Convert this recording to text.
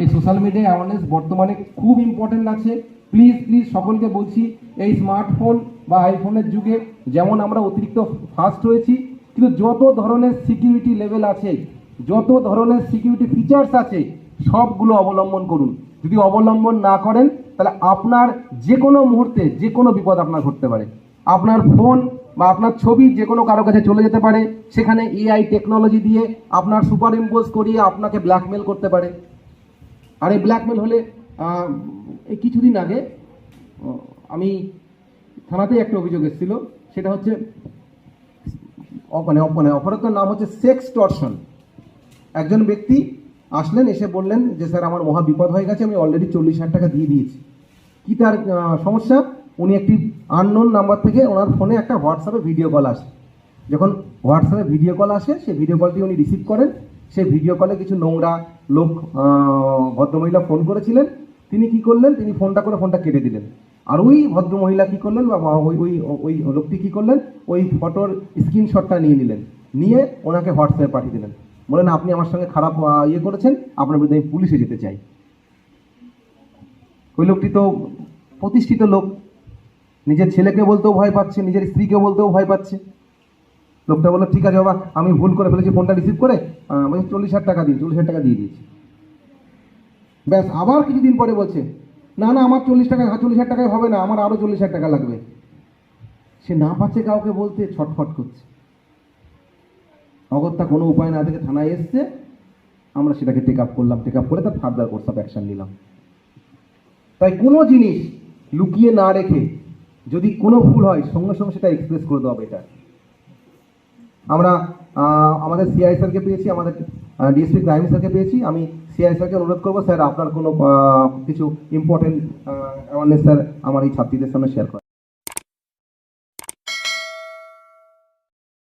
এই social media awareness বর্তমানে খুব ইম্পর্টেন্ট আছে প্লিজ প্লিজ সকলকে বলছি, এই স্মার্টফোন বা আইফোনের যুগে যেমন আমরা অতিরিক্ত ফাস্ট হয়েছি কিন্তু যত ধরনের সিকিউরিটি লেভেল আছে, যত ধরনের সিকিউরিটি ফিচার্স আছে, সবগুলো অবলম্বন করুন। যদি অবলম্বন না করেন, তাহলে আপনার যে কোনো মুহূর্তে যে কোনো বিপদ আপনার ঘটতে পারে। আপনার ফোন বা আপনার ছবি যে কোনো কারও কাছে চলে যেতে পারে, সেখানে এআই টেকনোলজি দিয়ে আপনার সুপার ইম্পোজ করিয়ে আপনাকে ব্ল্যাকমেল করতে পারে। আর এই ব্ল্যাকমেল হলে এই কিছুদিন আগে আমি থানাতেই একটা অভিযোগ এসেছিল, সেটা হচ্ছে মানে মানে অপরাধের নাম হচ্ছে সেক্স টর্শন একজন ব্যক্তি আসলেন, এসে বললেন যে, স্যার, আমার মহা বিপদ হয়ে গেছে, আমি অলরেডি চল্লিশ হাজার টাকা দিয়ে দিয়েছি। কি তার সমস্যা? উনি একটি আননোন নাম্বার থেকে ওনার ফোনে একটা হোয়াটসঅ্যাপে ভিডিও কল আসে। যখন হোয়াটসঅ্যাপে ভিডিও কল আসে, সেই ভিডিও কলটি উনি রিসিভ করেন। সেই ভিডিও কলে কিছু নোংরা লোক ভদ্রমহিলা ফোন করেছিলেন। তিনি কি করলেন? তিনি ফোনটা করে ফোনটা কেটে দিলেন। আর ওই ভদ্রমহিলা কি করলেন বা ওই ওই ওই লোকটি কী করলেন? ওই ফটোর স্ক্রিনশটটা নিয়ে নিলেন। নিয়ে ওনাকে হোয়াটসঅ্যাপে পাঠিয়ে দিলেন। বলেন, আপনি আমার সঙ্গে খারাপ ইয়ে করেছেন। আপনার বিরুদ্ধে আমি পুলিশে যেতে চাই। ওই লোকটি তো প্রতিষ্ঠিত লোক। নিজের ছেলেকে বলতেও ভয় পাচ্ছে, নিজের স্ত্রীকে বলতেও ভয় পাচ্ছে। লোকটা বলল, ঠিক আছে বাবা, আমি ভুল করে ফেলেছি, ফোনটা রিসিভ করে বলছে, চল্লিশ হাজার টাকা দিন, চল্লিশ হাজার টাকা দিয়ে দিয়েছি। ব্যাস, আবার কিছুদিন পরে বলছে, না না, আমার চল্লিশ টাকা চল্লিশ হাজার টাকায় হবে না, আমার আরও চল্লিশ হাজার টাকা লাগবে। সে না পাচ্ছে কাউকে বলতে, ছটফট করছে। অগত্যা কোনো উপায় না থেকে থানায় এসছে। আমরা সেটাকে টেক আপ করলাম টেক আপ করে তার ফার্দার কোর্স অফ অ্যাকশন নিলাম। তাই কোনো জিনিস লুকিয়ে না রেখে যদি কোনো ভুল হয়, সঙ্গে সঙ্গে সেটা এক্সপ্রেস করে দেওয়া বেটার আমরা আমাদের সিআই স্যারকে পেয়েছি, আমাদের ডিএসপি ক্রাইম স্যারকে পেয়েছি। আমি সিআই স্যারকে অনুরোধ করব স্যার আপনার কোনো কিছু ইম্পর্টেন্ট অ্যাওয়ারনেস স্যার আমার এই ছাত্রীদের সামনে শেয়ার করেন